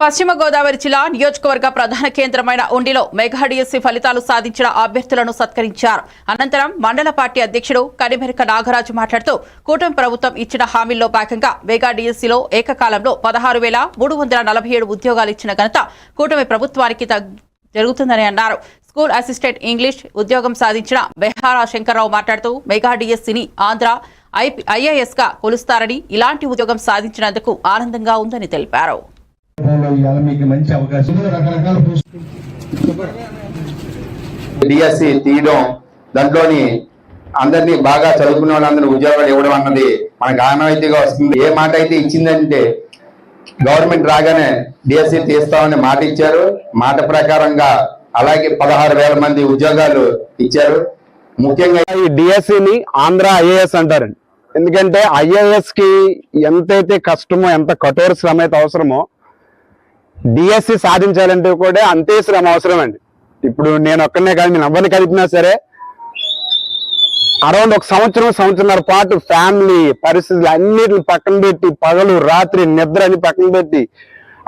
పశ్చిమ గోదావరి జిల్లా నియోజకవర్గ ప్రధాన కేంద్రమైన ఉండిలో మెగాడిఎస్సీ ఫలితాలు సాధించిన అభ్యర్థులను సత్కరించారు. అనంతరం మండల పార్టీ అధ్యక్షుడు కనిమెరక నాగరాజు మాట్లాడుతూ కూటమి ప్రభుత్వం ఇచ్చిన హామీల్లో భాగంగా మెగాడిఎస్సీలో ఏకకాలంలో పదహారు వేల మూడు వందల నలభై ఏడు ఉద్యోగాలు ఇచ్చిన ఘనత కూటమి ప్రభుత్వానికి జరుగుతుందని అన్నారు. స్కూల్ అసిస్టెంట్ ఇంగ్లీష్ ఉద్యోగం సాధించిన బెహారా శంకర్రావు మాట్లాడుతూ మెగా డిఎస్సీని ఆంధ్ర ఐఏఎస్గా కొలుస్తారని ఇలాంటి ఉద్యోగం సాధించినందుకు ఆనందంగా ఉందని తెలిపారు. ఇవాళ మీకు మంచి అవకాశం. రకరకాల డిఎస్సి తీయడం దాంట్లోని అందరినీ బాగా చదువుకున్న వాళ్ళందరూ ఉద్యోగాలు ఇవ్వడం అన్నది మనకు ఆనవాయితీగా వస్తుంది. ఏ మాట అయితే ఇచ్చిందంటే గవర్నమెంట్ రాగానే డిఎస్సి తీస్తామని మాట ఇచ్చారు. మాట ప్రకారంగా అలాగే పదహారు వేల మంది ఉద్యోగాలు ఇచ్చారు. ముఖ్యంగా ఈ డిఎస్సిని ఆంధ్ర ఐఏఎస్ అంటారండి. ఎందుకంటే ఐఏఎస్కి ఎంతైతే కష్టమో ఎంత కఠోర శ్రమ అయితే అవసరమో డిఎస్సి సాధించాలంటే కూడా అంతే శ్రమ అవసరం అండి ఇప్పుడు నేను ఒక్కనే కాదు నేను ఎవరిని కలిపినా సరే అరౌండ్ ఒక సంవత్సరం సంవత్సరంన్నర పాటు ఫ్యామిలీ పరిస్థితులు అన్నిటిని పక్కన పెట్టి పగలు రాత్రి నిద్ర అని పక్కన పెట్టి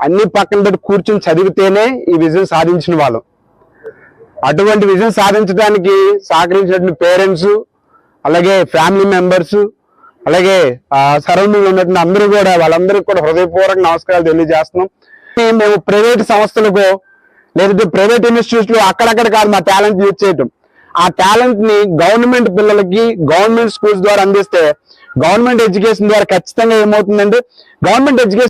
అన్ని పక్కన పెట్టి కూర్చుని చదివితేనే ఈ విజయం సాధించిన వాళ్ళం. అటువంటి విజయం సాధించడానికి సహకరించినటువంటి పేరెంట్స్ అలాగే ఫ్యామిలీ మెంబర్స్ అలాగే సరౌండింగ్ ఉన్నటువంటి అందరూ కూడా వాళ్ళందరికీ కూడా హృదయపూర్వక నమస్కారాలు తెలియజేస్తున్నాం. మేము ప్రైవేట్ సంస్థలకు లేదంటే ప్రైవేట్ ఇన్స్టిట్యూట్లు లో అక్కడక్కడ కాదు మా టాలెంట్ యూజ్ చేయటం. ఆ టాలెంట్ని గవర్నమెంట్ పిల్లలకి గవర్నమెంట్ స్కూల్స్ ద్వారా అందిస్తే గవర్నమెంట్ ఎడ్యుకేషన్ ద్వారా ఖచ్చితంగా ఏమవుతుందంటే గవర్నమెంట్ ఎడ్యుకేషన్